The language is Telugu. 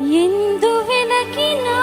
ఎందు వెనకినా